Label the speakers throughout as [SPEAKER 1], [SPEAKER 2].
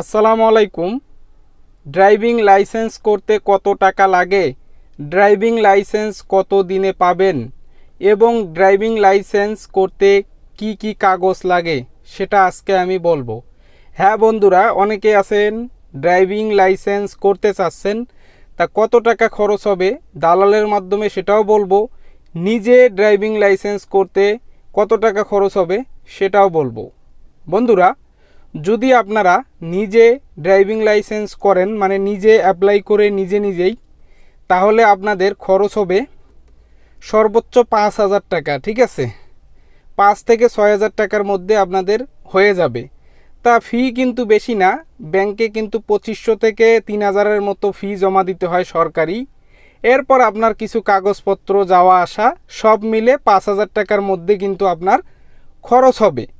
[SPEAKER 1] আসসালামু আলাইকুম। Driving licence করতে কত টাকা লাগে? ড্রাইভিং লাইসেন্স কত দিনে পাবেন? এবং ড্রাইভিং লাইসেন্স করতে কি কি কাগজ লাগে? সেটা আজকে আমি বলব। হ্যাঁ বন্ধুরা, অনেকে আছেন, ড্রাইভিং লাইসেন্স করতে চাচ্ছেন, তা কত টাকা খরচ হবে? দালালের মাধ্যমে সেটাও বলব। নিজে ড্রাইভিং লাইসেন্স করতে কত টাকা খরচ হবে? সেটাও বলব। বন্ধুরা যদি আপনারা নিজে ড্রাইভিং লাইসেন্স করেন মানে নিজে অ্যাপ্লাই করে নিজে নিজেই, তাহলে আপনাদের খরচ হবে সর্বোচ্চ পাঁচ হাজার টাকা, ঠিক আছে? পাঁচ থেকে ছয় হাজার টাকার মধ্যে আপনাদের হয়ে যাবে। তা ফি কিন্তু বেশি না, ব্যাংকে কিন্তু পঁচিশশো থেকে তিন হাজারের মতো ফি জমা দিতে হয় সরকারি। এরপর আপনার কিছু কাগজপত্র, যাওয়া আসা, সব মিলে পাঁচ হাজার টাকার মধ্যে কিন্তু আপনার খরচ হবে।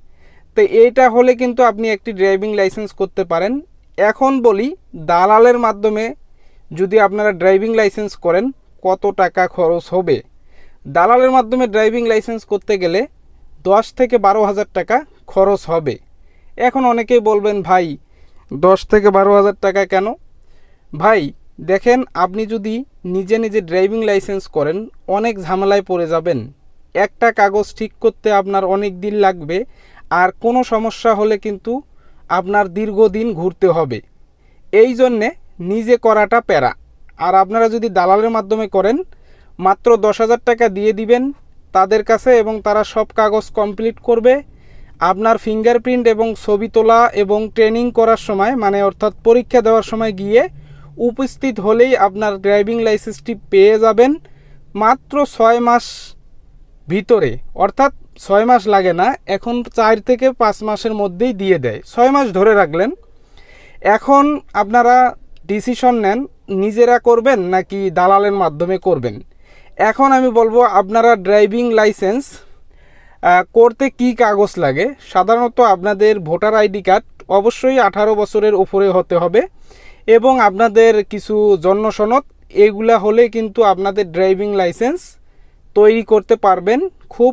[SPEAKER 1] তো এইটা হলে কিন্তু আপনি একটি ড্রাইভিং লাইসেন্স করতে পারেন। এখন বলি, দালালের মাধ্যমে যদি আপনারা ড্রাইভিং লাইসেন্স করেন, কত টাকা খরচ হবে? দালালের মাধ্যমে ড্রাইভিং লাইসেন্স করতে গেলে দশ থেকে বারো হাজার টাকা খরচ হবে। এখন অনেকেই বলবেন, ভাই, দশ থেকে বারো হাজার টাকা কেন? ভাই, দেখেন, আপনি যদি নিজে নিজে ড্রাইভিং লাইসেন্স করেন, অনেক ঝামেলায় পড়ে যাবেন। একটা কাগজ ঠিক করতে আপনার অনেক দিন লাগবে। আর কোনো সমস্যা হলে কিন্তু আপনার দীর্ঘদিন ঘুরতে হবে। এই জন্যে নিজে করাটা প্যারা। আর আপনারা যদি দালালের মাধ্যমে করেন, মাত্র দশ হাজার টাকা দিয়ে দিবেন তাদের কাছে এবং তারা সব কাগজ কমপ্লিট করবে। আপনার ফিঙ্গারপ্রিন্ট এবং ছবি তোলা এবং ট্রেনিং করার সময় মানে অর্থাৎ পরীক্ষা দেওয়ার সময় গিয়ে উপস্থিত হলেই আপনার ড্রাইভিং লাইসেন্সটি পেয়ে যাবেন মাত্র ছয় মাস ভিতরে। অর্থাৎ ছয় মাস লাগে না, এখন চার থেকে পাঁচ মাসের মধ্যেই দিয়ে দেয়। ছয় মাস ধরে রাখলেন। এখন আপনারা ডিসিশন নেন, নিজেরা করবেন নাকি দালালের মাধ্যমে করবেন? এখন আমি বলব, আপনারা ড্রাইভিং লাইসেন্স করতে কি কাগজ লাগে? সাধারণত আপনাদের ভোটার আইডি কার্ড অবশ্যই আঠারো বছরের উপরে হতে হবে এবং আপনাদের কিছু জন্ম সনদ, এগুলা হলে কিন্তু আপনাদের ড্রাইভিং লাইসেন্স তৈরি করতে পারবেন। খুব